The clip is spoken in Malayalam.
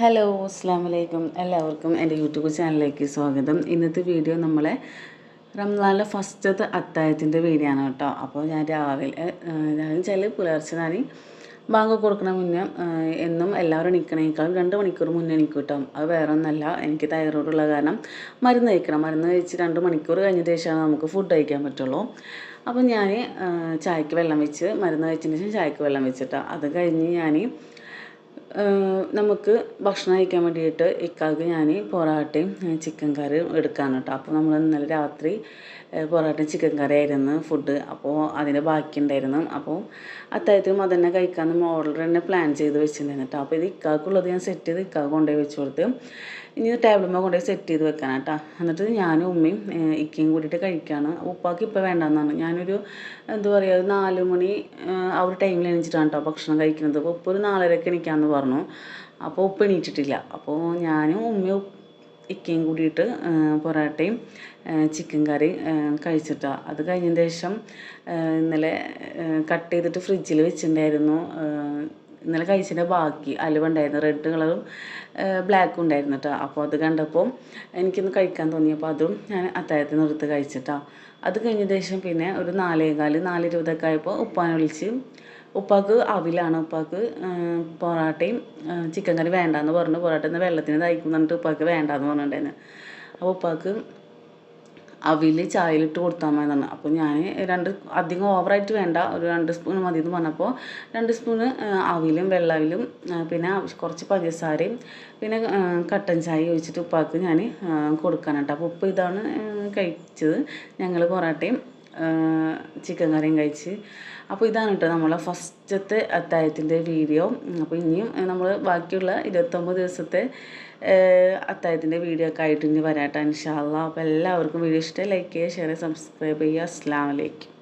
ഹലോ അസ്സാം വലൈക്കും എല്ലാവർക്കും എന്റെ യൂട്യൂബ് ചാനലിലേക്ക് സ്വാഗതം. ഇന്നത്തെ വീഡിയോ നമ്മളെ റംസാനിലെ ഫസ്റ്റത്തെ അത്തായത്തിന്റെ വീഡിയോ ആണ് കേട്ടോ. അപ്പോൾ ഞാൻ രാവിലെ ഞാൻ വെച്ചാൽ പുലർച്ചെ ഞാൻ ബാങ്ക് കൊടുക്കണ മുന്നേ എന്നും എല്ലാവരും എണീക്കണേക്കാളും രണ്ട് മണിക്കൂർ മുന്നേ നിൽക്കും കേട്ടോ. അത് വേറെ ഒന്നല്ല എനിക്ക് തൈറോയിഡുള്ള കാരണം മരുന്ന് കഴിക്കണം. മരുന്ന് കഴിച്ച് രണ്ട് മണിക്കൂർ കഴിഞ്ഞ ശേഷമാണ് നമുക്ക് ഫുഡ് കഴിക്കാൻ പറ്റുള്ളൂ. അപ്പോൾ ഞാൻ ചായക്ക് വെള്ളം വെച്ച് മരുന്ന് കഴിച്ചതിന് ശേഷം ചായക്ക് വെള്ളം വെച്ചിട്ടാണ് അത് കഴിഞ്ഞ് ഞാൻ നമുക്ക് ഭക്ഷണം കഴിക്കാൻ വേണ്ടിയിട്ട് ഇക്കാക്ക് ഞാൻ പൊറാട്ടയും ചിക്കൻ കറിയും എടുക്കാൻ കേട്ടോ. അപ്പോൾ നമ്മൾ ഇന്നലെ രാത്രി പൊറാട്ടയും ചിക്കൻ കറി ആയിരുന്നു ഫുഡ് അപ്പോൾ അതിന്റെ ബാക്കി ഉണ്ടായിരുന്നു അപ്പോൾ അത്താഴത്തിനും തന്നെ കഴിക്കാമെന്ന് ഓർഡർ തന്നെ പ്ലാൻ ചെയ്ത് വെച്ചിട്ടുണ്ടായിരുന്നു കേട്ടോ. അപ്പോൾ ഇത് ഇക്കാക്കുള്ളത് ഞാൻ സെറ്റ് ചെയ്ത് ഇക്കാക്ക് കൊണ്ടുപോയി വെച്ച് കൊടുത്ത് ഇനി ടേബിളുമ്പോൾ കൊണ്ടുപോയി സെറ്റ് ചെയ്ത് വെക്കാൻ കേട്ടോ. എന്നിട്ട് ഞാനും ഉമ്മയും ഇക്കയും കൂടിയിട്ട് കഴിക്കുകയാണ് ഉപ്പാക്ക് ഇപ്പോൾ വേണ്ടെന്നാണ്. ഞാനൊരു എന്താ പറയുക നാല് മണി ആ ഒരു ടൈമിൽ എണീച്ചിട്ടാണ് കേട്ടോ ഭക്ഷണം കഴിക്കുന്നത്. അപ്പോൾ ഒരു നാലരക്ക് എണീക്കാമെന്ന് പറഞ്ഞു അപ്പോൾ ഉപ്പ് എണീറ്റിട്ടില്ല. അപ്പോൾ ഞാനും ഉമ്മയും ഇക്കയും കൂടിയിട്ട് പൊറാട്ടയും ചിക്കൻ കറി കഴിച്ചിട്ടാണ് അത് കഴിഞ്ഞതിന് ശേഷം ഇന്നലെ കട്ട് ചെയ്തിട്ട് ഫ്രിഡ്ജിൽ വെച്ചിട്ടുണ്ടായിരുന്നു ഇന്നലെ കഴിച്ചതിന്റെ ബാക്കി അലുവ ഉണ്ടായിരുന്നു. റെഡ് കളറും ബ്ലാക്കും ഉണ്ടായിരുന്നു കേട്ടോ അപ്പോൾ അത് കണ്ടപ്പോൾ എനിക്കൊന്ന് കഴിക്കാൻ തോന്നിയപ്പോൾ അതും ഞാൻ അത്താഴത്തിന് എടുത്ത് കഴിച്ചിട്ടാണ് അത് കഴിഞ്ഞ ശേഷം പിന്നെ ഒരു നാലേകാൽ നാല് ഇരുപതൊക്കെ ആയപ്പോൾ ഉപ്പാനെ വിളിച്ച് ഉപ്പാക്ക് അവിലാണ് ഉപ്പാക്ക് പൊറാട്ടയും ചിക്കൻ കറി വേണ്ടാന്ന് പറഞ്ഞു. പൊറാട്ട വെള്ളത്തിന് തയ്ക്കും എന്നിട്ട് ഉപ്പാക്ക് വേണ്ടാന്ന് പറഞ്ഞിട്ടുണ്ടായിരുന്നു. അപ്പോൾ ഉപ്പാക്ക് അവിൽ ചായയിലിട്ട് കൊടുത്താൽ മതി തന്നെ അപ്പോൾ ഞാൻ രണ്ട് അധികം ഓവറായിട്ട് വേണ്ട. ഒരു രണ്ട് സ്പൂൺ മതി എന്ന് പറഞ്ഞപ്പോൾ രണ്ട് സ്പൂണ് അവിലും വെള്ളവിലും പിന്നെ കുറച്ച് പഞ്ചസാരയും പിന്നെ കട്ടൻ ചായ ഒഴിച്ചിട്ട് ഉപ്പാക്ക് ഞാൻ കൊടുക്കാനായിട്ട് അപ്പോൾ ഉപ്പ് ഇതാണ് കഴിച്ചത്. ഞങ്ങൾ പൊറാട്ടയും ചിക്കൻ കറിയും കഴിച്ച്. അപ്പോൾ ഇതാണ് കേട്ടോ നമ്മളെ ഫസ്റ്റത്തെ അത്തായത്തിന്റെ വീഡിയോ. അപ്പോൾ ഇനിയും നമ്മൾ ബാക്കിയുള്ള ഇരുപത്തൊമ്പത് ദിവസത്തെ അത്തായത്തിന്റെ വീഡിയോ ഒക്കെ ആയിട്ട് ഇനി വരാട്ടോ ഇൻഷാല്ല അപ്പോൾ എല്ലാവർക്കും വീഡിയോ ഇഷ്ടമായി ലൈക്ക് ചെയ്യുക ഷെയർ ചെയ്യുക സബ്സ്ക്രൈബ് ചെയ്യുക. അസ്സാം വലൈക്കും